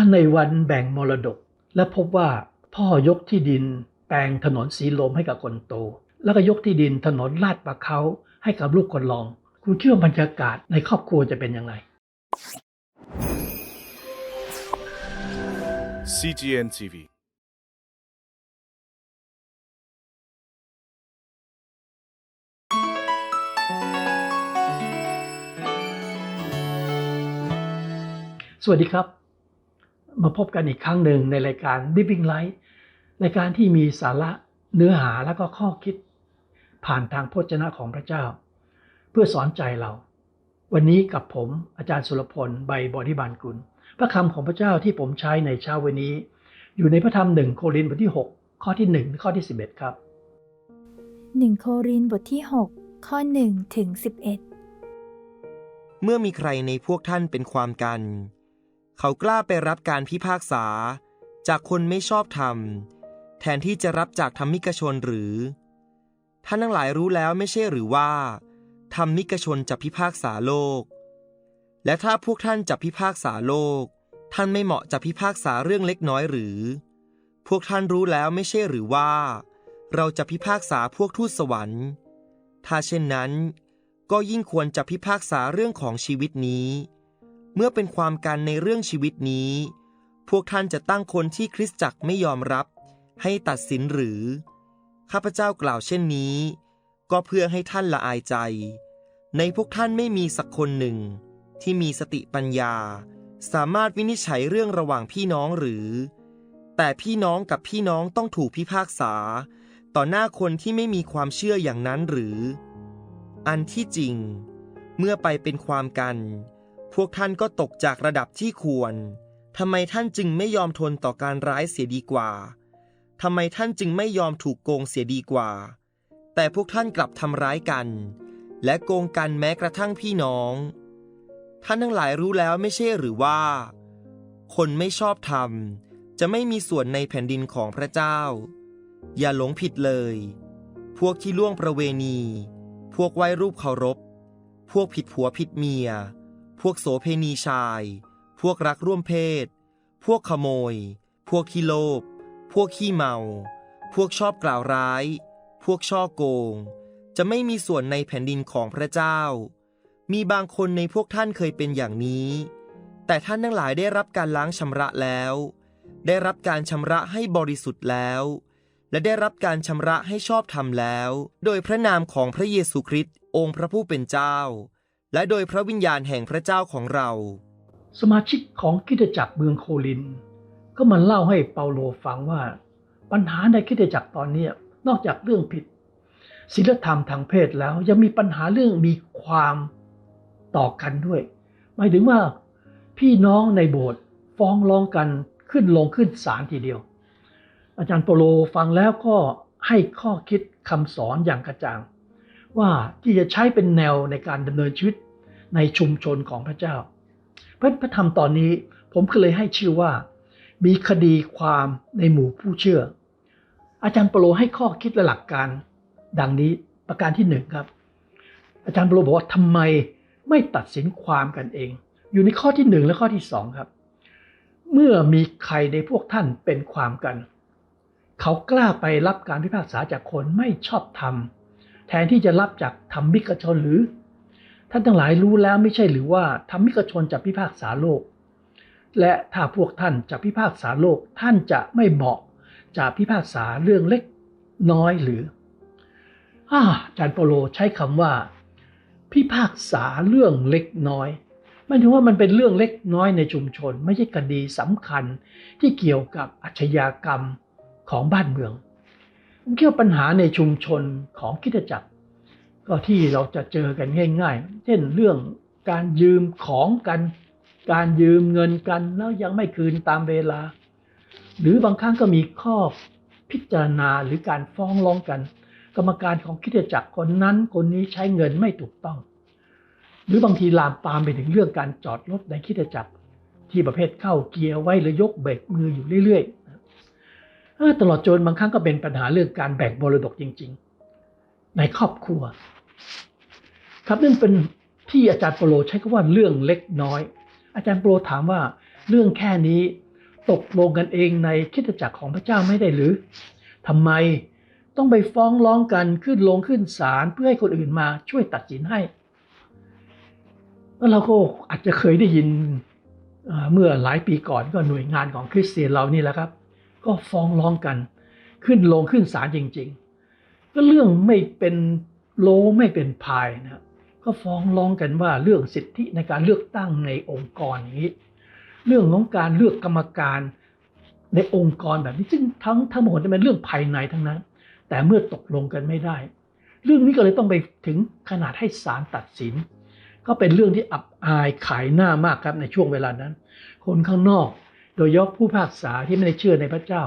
าในวันแบ่งมรดก และพบว่าพ่อยกที่ดิน แปลงถนนสีลมให้กับคนโต แล้วก็ยกที่ดินถนนลาดปลาเขาให้กับลูกคนรอง คุณคิดว่าบรรยากาศในครอบครัวจะเป็นอย่างไร CGN TV สวัสดีครับ มาพบกันอีกครั้งหนึ่งในรายการ Living Life รายการที่มีสาระเนื้อหาและก็ข้อคิด ผ่านทางพจนะของพระเจ้า เพื่อสอนใจเรา วันนี้กับผมอาจารย์สุรพลใบบริบาลกุล พระคำของพระเจ้าที่ผมใช้ในเช้าวันนี้ อยู่ในพระธรรมหนึ่งโครินธ์บทที่ 6 ข้อที่1ข้อที่ 11 ครับ 1 โครินธ์บทที่ 6 ข้อ1ถึง11 เมื่อมีใครในพวกท่านเป็นความกัน เขากล้าไปรับการพิพากษา จากคนไม่ชอบธรรม แทนที่จะรับจากธรรมิกชนหรือ ท่านทั้งหลายรู้แล้วไม่ใช่หรือว่าธรรมิกชนจะพิพากษาโลก และถ้าพวกท่านจะพิพากษาโลก ท่านไม่เหมาะจะพิพากษาเรื่องเล็กน้อยหรือ พวกท่านรู้แล้วไม่ใช่หรือว่า เราจะพิพากษาพวกทูตสวรรค์ ถ้าเช่นนั้น ก็ยิ่งควรจะพิพากษาเรื่องของชีวิตนี้ เมื่อเป็นความกันในเรื่องชีวิตนี้ พวกท่านจะตั้งคนที่คริสตจักรไม่ยอมรับ ให้ตัดสินหรือ ข้าพเจ้ากล่าวเช่นนี้ ก็เพื่อให้ท่านละอายใจ ในพวกท่านไม่มีสักคนหนึ่ง ที่มีสติปัญญา สามารถวินิจฉัยเรื่องระหว่างพี่น้องหรือ แต่พี่น้องกับพี่น้องต้องถูกพิพากษา ต่อหน้าคนที่ไม่มีความเชื่ออย่างนั้นหรือ อันที่จริง เมื่อไปเป็นความกัน พวกท่านก็ตกจากระดับที่ควรทำไมท่านจึงไม่ยอมทนต่อการร้ายเสียดีกว่าทำไมท่านจึงไม่ยอมถูกโกงเสียดีกว่า แต่พวกท่านกลับทำร้ายกัน และโกงกันแม้กระทั่งพี่น้อง ท่านทั้งหลายรู้แล้วไม่ใช่หรือว่า คนไม่ชอบธรรมจะไม่มีส่วนในแผ่นดินของพระเจ้า อย่าหลงผิดเลย พวกที่ล่วงประเวณี พวกไหว้รูปเคารพ พวกผิดผัวผิดเมีย พวกโสเพณีชาย พวกรักร่วมเพศ พวกขโมย พวกขี้โลภ พวกขี้เมา พวกชอบกล่าวร้าย พวกช่อโกง จะไม่มีส่วนในแผ่นดินของพระเจ้า มีบางคนในพวกท่านเคยเป็นอย่างนี้ แต่ท่านทั้งหลายได้รับการล้างชำระแล้ว ได้รับการชำระให้บริสุทธิ์แล้วและได้รับการชำระให้ชอบธรรมแล้ว โดยพระนามของพระเยซูคริสต์องค์พระผู้เป็นเจ้า และโดยพระวิญญาณแห่งพระเจ้าของเรา สมาชิกของคริสตจักรเมืองโคลิน ก็มาเล่าให้เปาโลฟังว่า ปัญหาในคริสตจักรตอนนี้นอกจากเรื่องผิดศีลธรรมทางเพศแล้วยังมีปัญหาเรื่องมีความต่อกันด้วย หมายถึงว่าพี่น้องในโบสถ์ฟ้องร้องกันขึ้นลงขึ้นศาลทีเดียว อาจารย์เปาโลฟังแล้วก็ให้ข้อคิดคำสอนอย่างกระจ่าง ว่าที่จะใช้เป็นแนวในการดำเนินชีวิตในชุมชนของพระเจ้าเพราะพระธรรมตอนนี้ผมก็เลยให้ชื่อว่า มีคดีความในหมู่ผู้เชื่อ อาจารย์เปโลให้ข้อคิดและหลักการดังนี้ประการที่หนึ่งครับ อาจารย์เปโลบอกว่าทำไมไม่ตัดสินความกันเอง อยู่ในข้อที่หนึ่งและข้อที่สองครับ เมื่อมีใครในพวกท่านเป็นความกัน เขากล้าไปรับการพิพากษาจากคนไม่ชอบธรรม แทนที่จะรับจากธรรมิกชนหรือ ท่านทั้งหลายรู้แล้วไม่ใช่หรือว่าธรรมิกชนจะพิพากษาโลก และถ้าพวกท่านจะพิพากษาโลกท่านจะไม่เหมาะจะพิพากษาเรื่องเล็กน้อยหรืออาจารย์เปโลใช้คำว่า พิพากษาเรื่องเล็กน้อยหมายถึงว่ามันเป็นเรื่องเล็กน้อยในชุมชน ไม่ใช่คดีสำคัญที่เกี่ยวกับอาชญากรรมของบ้านเมือง ผมคิดว่าปัญหาในชุมชนของคิดจักร ก็ที่เราจะเจอกันง่าย ๆ เช่นเรื่องการยืมของกัน การยืมเงินกันแล้วยังไม่คืนตามเวลา หรือบางครั้งก็มีข้อพิจารณาหรือการฟ้องร้องกัน กรรมการของคิดจักรคนนั้นคนนี้ใช้เงินไม่ถูกต้อง หรือบางทีลามปามไปถึงเรื่องการจอดรถในคิดจักรที่ประเภทเข้าเกียร์ไว้หรือยกเบรกมืออยู่เรื่อยๆ ตลอดจนบางครั้งก็เป็นปัญหาเรื่องการแบ่งมรดกจริง ๆ ในครอบครัว ครับนั่นเป็นที่อาจารย์โปโลใช้คำว่าเรื่องเล็กน้อย อาจารย์โปโลถามว่าเรื่องแค่นี้ตกลงกันเองในคิดจักรของพระเจ้าไม่ได้หรือทำไมต้องไปฟ้องร้องกันขึ้นลงขึ้นศาลเพื่อให้คนอื่นมาช่วยตัดสินให้ แล้วเราก็อาจจะเคยได้ยินเมื่อหลายปีก่อนก็หน่วยงานของคริสเตียนเรานี่แหละครับ ก็ฟ้องร้องกัน ขึ้นลงขึ้นศาลจริง ๆ ก็เรื่องไม่เป็นโลไม่เป็นพายนะก็ฟ้องร้องกันว่าเรื่องสิทธิในการเลือกตั้งในองค์กรอย่างนี้ เรื่องของการเลือกกรรมการในองค์กรแบบนี้ซึ่งทั้งทั้งหมดเป็นเรื่องภายในทั้งนั้น แต่เมื่อตกลงกันไม่ได้ เรื่องนี้ก็เลยต้องไปถึงขนาดให้ศาลตัดสิน ก็เป็นเรื่องที่อับอายขายหน้ามากครับในช่วงเวลานั้น คนข้างนอก โดยเฉพาะผู้พากษาที่ไม่ได้เชื่อในพระเจ้า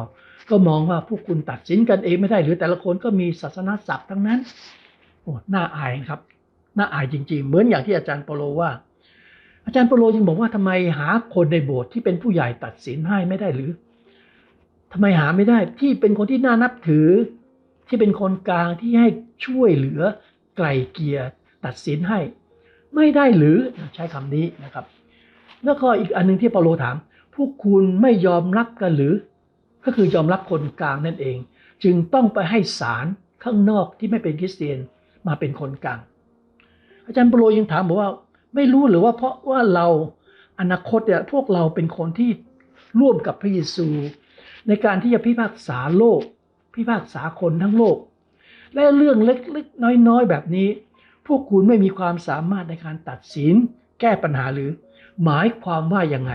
ก็มองว่าพวกคุณตัดสินกันเองไม่ได้ หรือแต่ละคนก็มีศาสนาศัพท์ทั้งนั้นโอ้น่าอายครับน่าอายจริง ๆ เหมือนอย่างที่อาจารย์เปโลว่า อาจารย์เปโลยังบอกว่าทำไมหาคนในโบสถ์ที่เป็นผู้ใหญ่ตัดสินให้ไม่ได้หรือทำไมหาไม่ได้ที่เป็นคนที่น่านับถือ ที่เป็นคนกลางที่ให้ช่วยเหลือไกลเกลียตัดสินให้ ไม่ได้หรือใช้คำนี้นะครับ แล้วก็อีกอันหนึงที่เปโลถาม พวกคุณไม่ยอมรับกันหรือ ก็คือยอมรับคนกลางนั่นเอง จึงต้องไปให้ศาลข้างนอกที่ไม่เป็นคริสเตียนมาเป็นคนกลาง อาจารย์เปโลยังถามบอกว่าไม่รู้หรือว่าเพราะว่าเราอนาคตเนี่ยพวกเราเป็นคนที่ร่วมกับพระเยซู ในการที่จะพิพากษาโลก พิพากษาคนทั้งโลก และเรื่องเล็กๆน้อยๆแบบนี้ พวกคุณไม่มีความสามารถในการตัดสิน แก้ปัญหาหรือ หมายความว่ายังไง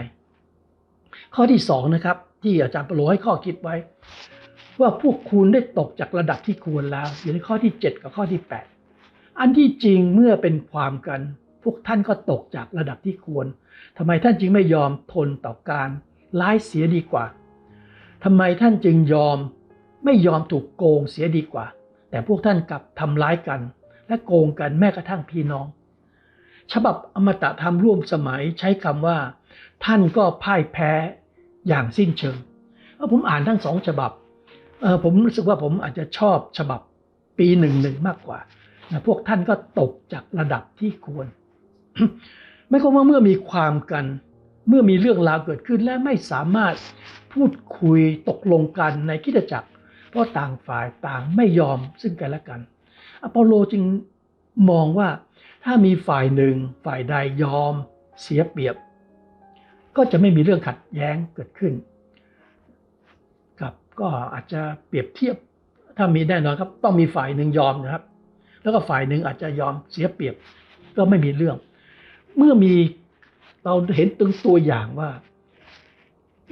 ข้อที่สองนะครับที่อาจารย์ปโลให้ข้อคิดไว้ ว่าพวกคุณได้ตกจากระดับที่ควรแล้วอยู่ในข้อที่ 7 กับข้อที่ 8 อันที่จริงเมื่อเป็นความกัน พวกท่านก็ตกจากระดับที่ควรทำไมท่านจึงไม่ยอมทนต่อการร้ายเสียดีกว่าทำไมท่านจึงยอมไม่ยอมถูกโกงเสียดีกว่า แต่พวกท่านกลับทำร้ายกัน และโกงกันแม้กระทั่งพี่น้อง ฉบับอมตะธรรมร่วมสมัยใช้คำว่า ท่านก็พ่ายแพ้อย่างสิ้นเชิงเอผมอ่านทั้งสองฉบับ ผมรู้สึกว่าผมอาจจะชอบฉบับปีหนึ่งหนึ่งมากกว่า พวกท่านก็ตกจากระดับที่ควร ไม่ความว่าเมื่อมีความกัน เมื่อมีเรื่องราวเกิดขึ้นและไม่สามารถพูดคุยตกลงกันในคิดจักร เพราะต่างฝ่ายต่างไม่ยอมซึ่งกันและกันอปอลโลจึงมองว่าถ้ามีฝ่ายหนึ่งฝ่ายใดยอมเสียเปรียบ ก็จะไม่มีเรื่องขัดแย้งเกิดขึ้นกับก็อาจจะเปรียบเทียบถ้ามีแน่นอนครับ ต้องมีฝ่ายหนึ่งยอมนะครับ แล้วก็ฝ่ายหนึ่งอาจจะยอมเสียเปรียบ ก็ไม่มีเรื่อง เมื่อมีเราเห็นตึงตัวอย่างว่า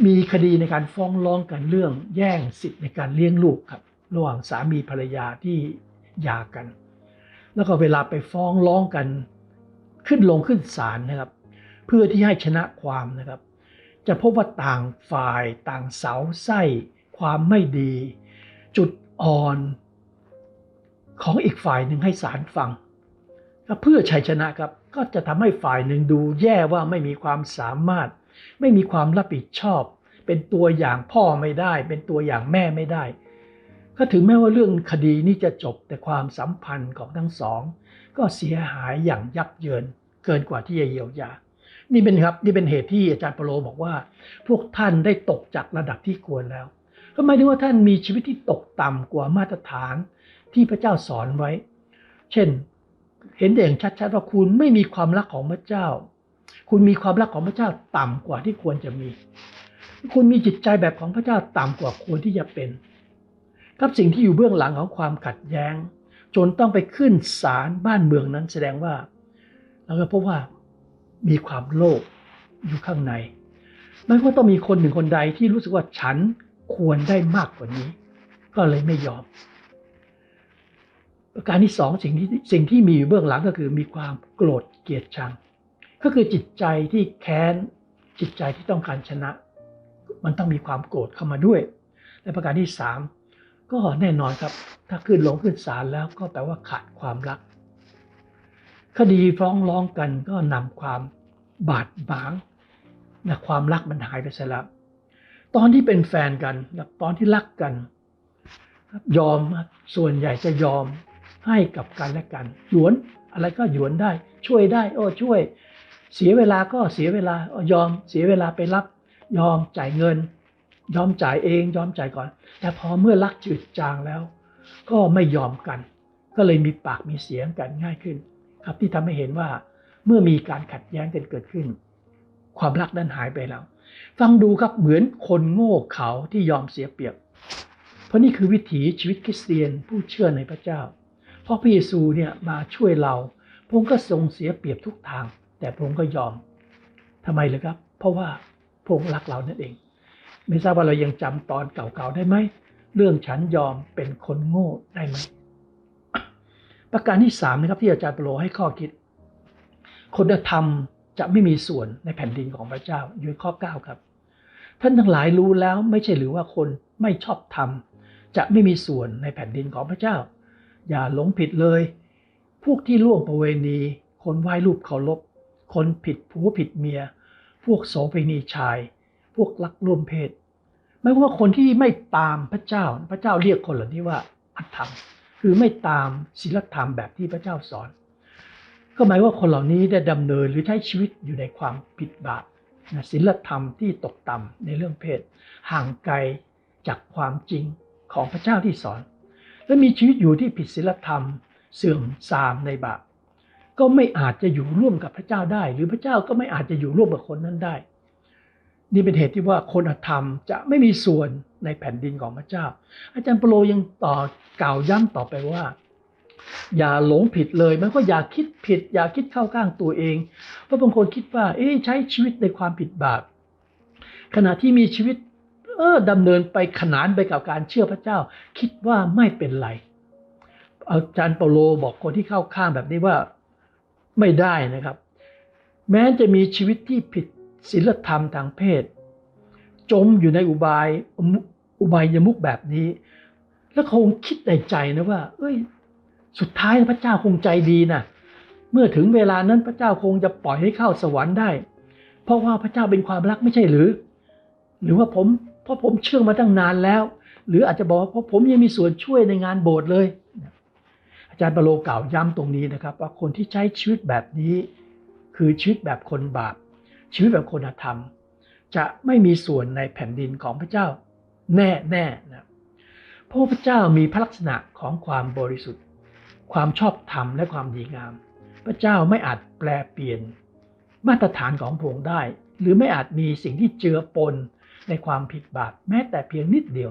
มีคดีในการฟ้องร้องกันเรื่อง แย่งสิทธิ์ในการเลี้ยงลูกครับ ระหว่างสามีภรรยาที่หย่ากัน แล้วก็เวลาไปฟ้องร้องกัน ขึ้นลงขึ้นศาลนะครับ เพื่อที่ให้ชนะความนะครับ จะพบว่าต่างฝ่ายต่างเสาไส้ความไม่ดี จุดอ่อนของอีกฝ่ายหนึ่งให้ศาลฟังเพื่อชัยชนะครับก็จะทำให้ฝ่ายหนึ่งดูแย่ว่าไม่มีความสามารถ ไม่มีความรับผิดชอบ เป็นตัวอย่างพ่อไม่ได้ เป็นตัวอย่างแม่ไม่ได้ก็ถึงแม้ว่าเรื่องคดีนี้จะจบแต่ความสัมพันธ์ของทั้งสอง ก็เสียหายอย่างยับเยินเกินกว่าที่จะเยียวยา นี่เป็นครับนี่เป็นเหตุที่อาจารย์เปโลบอกว่า พวกท่านได้ตกจากระดับที่ควรแล้วก็หมายถึงว่าท่านมีชีวิตที่ตกต่ำกว่ามาตรฐานที่พระเจ้าสอนไว้ เช่น เห็นได้อย่างชัดๆว่าคุณไม่มีความรักของพระเจ้า คุณมีความรักของพระเจ้าต่ำกว่าที่ควรจะมี คุณมีจิตใจแบบของพระเจ้าต่ำกว่าควรที่จะเป็นกับสิ่งที่อยู่เบื้องหลังของความขัดแย้ง จนต้องไปขึ้นศาลบ้านเมืองนั้นแสดงว่าเราก็พบว่า มีความโลภอยู่ข้างในไม่ว่าต้องมีคนหนึ่งคนใดที่รู้สึกว่าฉันควรได้มากกว่านี้ ก็เลยไม่ยอม ประการที่สองสิ่งที่สิ่งที่มีอยู่เบื้องหลังก็คือมีความโกรธเกลียดชัง ก็คือจิตใจที่แค้นจิตใจที่ต้องการชนะ มันต้องมีความโกรธเข้ามาด้วย และประการที่สามก็แน่นอนครับ ถ้าขึ้นลงขึ้นศาลแล้วก็แปลว่าขาดความรัก คดีฟ้องร้องกันก็นำความ บาดหมางนะความรักมันหายไปซะแล้วตอนที่เป็นแฟนกันกับตอนที่รักกัน ยอมส่วนใหญ่จะยอมให้กับกันและกัน หยวนอะไรก็หยวนได้ ช่วยได้ โอ้ช่วย เสียเวลาก็เสียเวลายอมเสียเวลาไปรับ ยอมจ่ายเงิน ยอมจ่ายเอง ยอมจ่ายก่อน แต่พอเมื่อรักจืดจางแล้ว ก็ไม่ยอมกัน ก็เลยมีปากมีเสียงกันง่ายขึ้น ครับที่ทำให้เห็นว่า เมื่อมีการขัดแย้งกันเกิดขึ้น ความรักนั้นหายไปแล้ว ฟังดูครับเหมือนคนโง่เขลาที่ยอมเสียเปรียบ เพราะนี่คือวิถีชีวิตคริสเตียนผู้เชื่อในพระเจ้า เพราะพระเยซูเนี่ยมาช่วยเราพระองค์ก็ทรงเสียเปรียบทุกทาง แต่พระองค์ก็ยอมทำไมเลยครับ เพราะว่าพระองค์รักเรานั่นเอง ไม่ทราบว่าเรายังจำตอนเก่าๆได้ไหมเรื่องฉันยอมเป็นคนโง่ได้ไหมประการที่สามนะครับที่อาจารย์เปโลให้ข้อคิด คนธรรมจะไม่มีส่วนในแผ่นดินของพระเจ้าอยู่ในข้อ 9 ครับ ท่านทั้งหลายรู้แล้วไม่ใช่หรือว่าคนไม่ชอบธรรม จะไม่มีส่วนในแผ่นดินของพระเจ้า อย่าหลงผิดเลย พวกที่ล่วงประเวณี คนไหว้รูปเคารพคนผิดผัวผิดเมีย พวกโสเภณีชาย พวกลักร่วมเพศไม่ว่าคนที่ไม่ตามพระเจ้า พระเจ้าเรียกคนเหล่านี้ว่าอธรรม คือไม่ตามศีลธรรมแบบที่พระเจ้าสอน ก็หมายว่าคนเหล่านี้ได้ดำเนินหรือใช้ชีวิตอยู่ในความผิดบาปนะศีลธรรมที่ตกต่ำในเรื่องเพศ ห่างไกลจากความจริงของพระเจ้าที่สอน และมีชีวิตอยู่ที่ผิดศีลธรรม เสื่อมทรามในบาปก็ไม่อาจจะอยู่ร่วมกับพระเจ้าได้ หรือพระเจ้าก็ไม่อาจจะอยู่ร่วมกับคนนั้นได้ นี่เป็นเหตุที่ว่าคนอธรรมจะไม่มีส่วนในแผ่นดินของพระเจ้า อาจารย์เปโลยังต่อกล่าวย้ำต่อไปว่า อย่าหลงผิดเลยมันก็อย่าคิดผิด อย่าคิดเข้าข้างตัวเอง เพราะบางคนคิดว่า เอ๊ะใช้ชีวิตในความผิดบาปขณะที่มีชีวิต เออดำเนินไปขนานไปกับการเชื่อพระเจ้า คิดว่าไม่เป็นไรอาจารย์เปโลบอกคนที่เข้าข้างแบบนี้ว่าไม่ได้นะครับ แม้จะมีชีวิตที่ผิดศีลธรรมทางเพศ จมอยู่ในอุบายอุบายยมุกแบบนี้ แล้วคงคิดในใจนะว่า เอ้ย สุดท้ายพระเจ้าคงใจดีนะเมื่อถึงเวลานั้นพระเจ้าคงจะปล่อยให้เข้าสวรรค์ได้ เพราะว่าพระเจ้าเป็นความรักไม่ใช่หรือ หรือว่าผมเพราะผมเชื่อมาตั้งนานแล้ว หรืออาจจะบอกว่าเพราะผมยังมีส่วนช่วยในงานโบสถ์เลย อาจารย์ปโลกล่าวย้ำตรงนี้นะครับ ว่าคนที่ใช้ชีวิตแบบนี้คือชีวิตแบบคนบาป ชีวิตแบบคนธรรม จะไม่มีส่วนในแผ่นดินของพระเจ้า แน่แน่นะเพราะพระเจ้ามีพระลักษณะของความบริสุทธิ์ ความชอบธรรมและความดีงาม พระเจ้าไม่อาจแปลเปลี่ยน มาตรฐานของพระองค์ได้ หรือไม่อาจมีสิ่งที่เจือปนในความผิดบาปแม้แต่เพียงนิดเดียว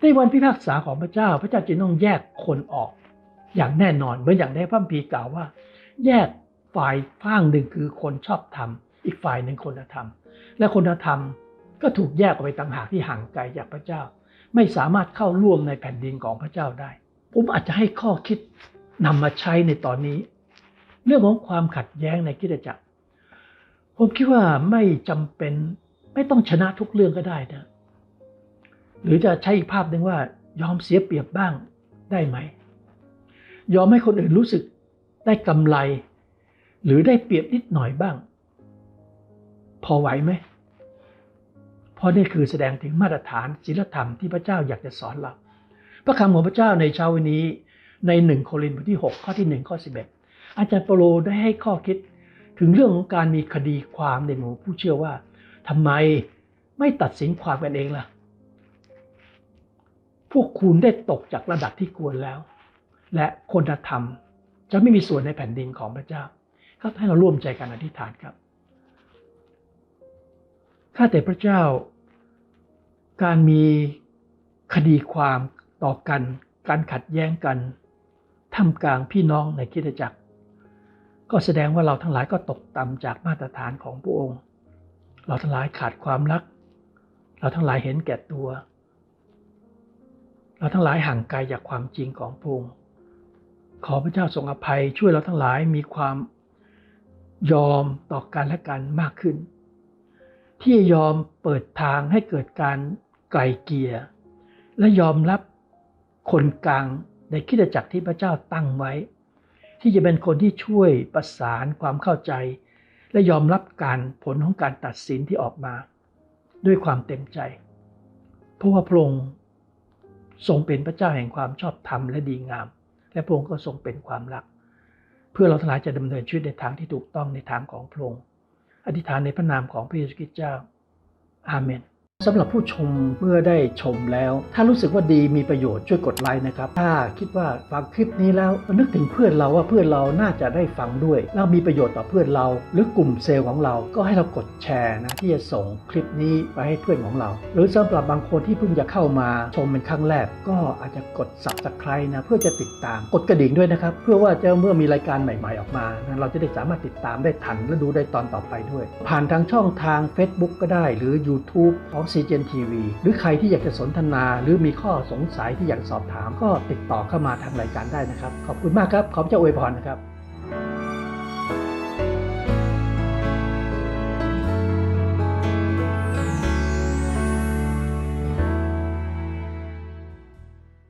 ในวันพิพากษาของพระเจ้า พระเจ้าจึงต้องแยกคนออก อย่างแน่นอนเหมือนอย่างในพระคัมภีกล่าวว่า แยกฝ่ายข้างหนึ่งคือคนชอบธรรม อีกฝ่ายหนึ่งคนธรรม และคนธรรมก็ถูกแยกออกไปต่างหากที่ห่างไกลจากพระเจ้า ไม่สามารถเข้าร่วมในแผ่นดินของพระเจ้าได้ ผมอาจจะให้ข้อคิดนำมาใช้ในตอนนี้ เรื่องของความขัดแย้งในคริสตจักร ผมคิดว่าไม่จำเป็นไม่ต้องชนะทุกเรื่องก็ได้นะหรือจะใช้อีกภาพหนึ่งว่ายอมเสียเปรียบบ้างได้ไหม ยอมให้คนอื่นรู้สึกได้กำไร หรือได้เปรียบนิดหน่อยบ้าง พอไหวไหมเพราะนี่คือแสดงถึงมาตรฐานศีลธรรมที่พระเจ้าอยากจะสอนเรา พระคำของพระเจ้าในเช้าวันนี้ในหนึ่งโครินธ์บทที่ 6 ข้อที่ 1 ข้อ 11 อาจารย์เปโลได้ให้ข้อคิดถึงเรื่องของการมีคดีความในหมู่ผู้เชื่อว่าทำไมไม่ตัดสินความกันเองล่ะ พวกคุณได้ตกจากระดับที่ควรแล้ว และคนธรรมจะไม่มีส่วนในแผ่นดินของพระเจ้า ครับให้เราร่วมใจกันอธิษฐานครับข้าแต่พระเจ้า การมีคดีความ ต่อกัน การขัดแย้งกันท่ามกลางพี่น้องในคริสตจักร ก็แสดงว่าเราทั้งหลายก็ตกต่ำจากมาตรฐานของพระองค์ เราทั้งหลายขาดความรัก เราทั้งหลายเห็นแก่ตัว เราทั้งหลายห่างไกลจากความจริงของพระองค์ขอพระเจ้าทรงอภัยช่วยเราทั้งหลายมีความยอมต่อกันและกันมากขึ้น ที่ยอมเปิดทางให้เกิดการไกลเกลี่ยและยอมรับ คนกลางในคริสตจักรที่พระเจ้าตั้งไว้ ที่จะเป็นคนที่ช่วยประสานความเข้าใจ และยอมรับการผลของการตัดสินที่ออกมา ด้วยความเต็มใจ เพราะว่าพระองค์ทรงเป็นพระเจ้าแห่งความชอบธรรมและดีงาม และพระองค์ก็ทรงเป็นความรัก เพื่อเราทั้งหลายจะดำเนินชีวิตในทางที่ถูกต้องในทางของพระองค์อธิษฐานในพระนามของพระเยซูคริสต์เจ้าอาเมน สำหรับผู้ชมเมื่อได้ชมแล้ว ถ้ารู้สึกว่าดีมีประโยชน์ช่วยกดไลค์นะครับ ถ้าคิดว่าฟังคลิปนี้แล้วนึกถึงเพื่อนเราว่าเพื่อนเราน่าจะได้ฟังด้วย แล้วมีประโยชน์ต่อเพื่อนเรา หรือกลุ่มเซลล์ของเราก็ให้เรากดแชร์นะที่จะส่งคลิปนี้ไปให้เพื่อนของเรา หรือสำหรับบางคนที่เพิ่งจะเข้ามาชมเป็นครั้งแรก ก็อาจจะกด subscribe นะเพื่อจะติดตามกดกระดิ่งด้วยนะครับ เพื่อว่าจะเมื่อมีรายการใหม่ ๆออกมานะเราจะได้สามารถติดตามได้ทันและดูได้ตอนต่อไปด้วย ผ่านทางช่องทาง Facebook ก็ได้หรือ YouTube ของีเจนทีวีหรือใครที่อยากจะสนทนา หรือมีข้อสงสัยที่อยากสอบถาม ก็ติดต่อเข้ามาทางรายการได้นะครับ ขอบคุณมากครับ ขอบเจ้าอวยพรนะครับ